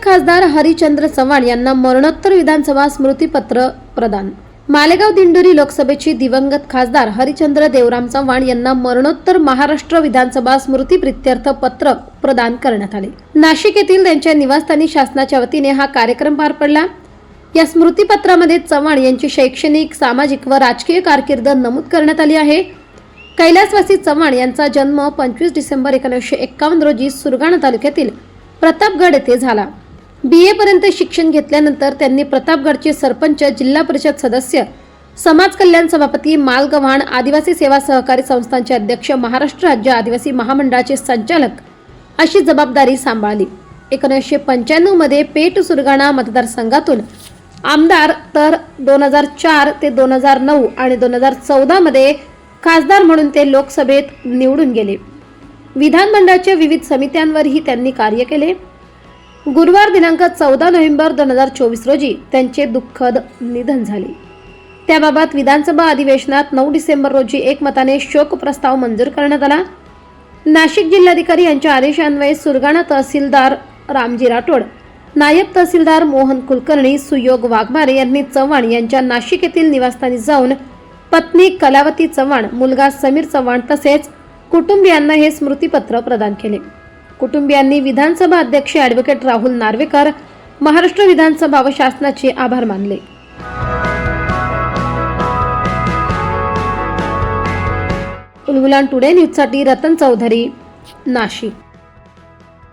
दिवंगत खासदार हरिचंद्र चव्हाण यांना मरणोत्तर विधानसभा स्मृतीपत्र प्रदान. मालेगाव दिंडोरी लोकसभेचे दिवंगत खासदार हरिचंद्र देवराम चव्हाण यांना मरणोत्तर महाराष्ट्र विधानसभा स्मृती प्रित्यर्थ पत्र प्रदान करण्यात आले. नाशिक येथील त्यांच्या निवासस्थानी शासनाच्या वतीने हा कार्यक्रम पार पडला. या स्मृतीपत्रामध्ये चव्हाण यांची शैक्षणिक सामाजिक व राजकीय कारकीर्द नमूद करण्यात आली आहे. कैलासवासी चव्हाण यांचा जन्म पंचवीस डिसेंबर एकोणीसशे एक्कावन्न रोजी सुरगाणा तालुक्यातील प्रतापगड येथे झाला. बी एपर्यंत शिक्षण घेतल्यानंतर त्यांनी प्रतापगडचे सरपंच जिल्हा परिषद सदस्य समाज कल्याण सभापती मालगव्हाण आदिवासी सेवा सहकारी संस्थांचे अध्यक्ष महाराष्ट्र राज्य आदिवासी महामंडळाचे संचालक अशी जबाबदारी सांभाळली. एकोणीसशे पंच्याण्णवमध्ये पेठ सुरगाणा मतदारसंघातून आमदार तर दोन हजार चार ते दोन हजार नऊ आणि दोन हजार चौदामध्ये खासदार म्हणून ते लोकसभेत निवडून गेले. विधानमंडळाच्या विविध समित्यांवरही त्यांनी कार्य केले. गुरुवार दिनांक चौदा नोव्हेंबर दोन हजार चोवीस रोजी त्यांचे दुःखद निधन झाले. त्याबाबत विधानसभा अधिवेशनात नऊ डिसेंबर रोजी एकमताने शोक प्रस्ताव मंजूर करण्यात आला. नाशिक जिल्हाधिकारी यांच्या आदेशान्वये सुरगाणा तहसीलदार रामजी राठोड नायब तहसीलदार मोहन कुलकर्णी सुयोग वाघमारे यांनी चव्हाण यांच्या नाशिक येथील निवासस्थानी जाऊन पत्नी कलावती चव्हाण मुलगा समीर चव्हाण तसेच कुटुंबियांना हे स्मृतीपत्र प्रदान केले. कुटुंबियांनी विधानसभा अध्यक्ष ॲडव्होकेट राहुल नार्वेकर महाराष्ट्र विधानसभा व शासनाचे आभार मानले. उलगुलान टुडे न्यूजसाठी रतन चौधरी नाशिक.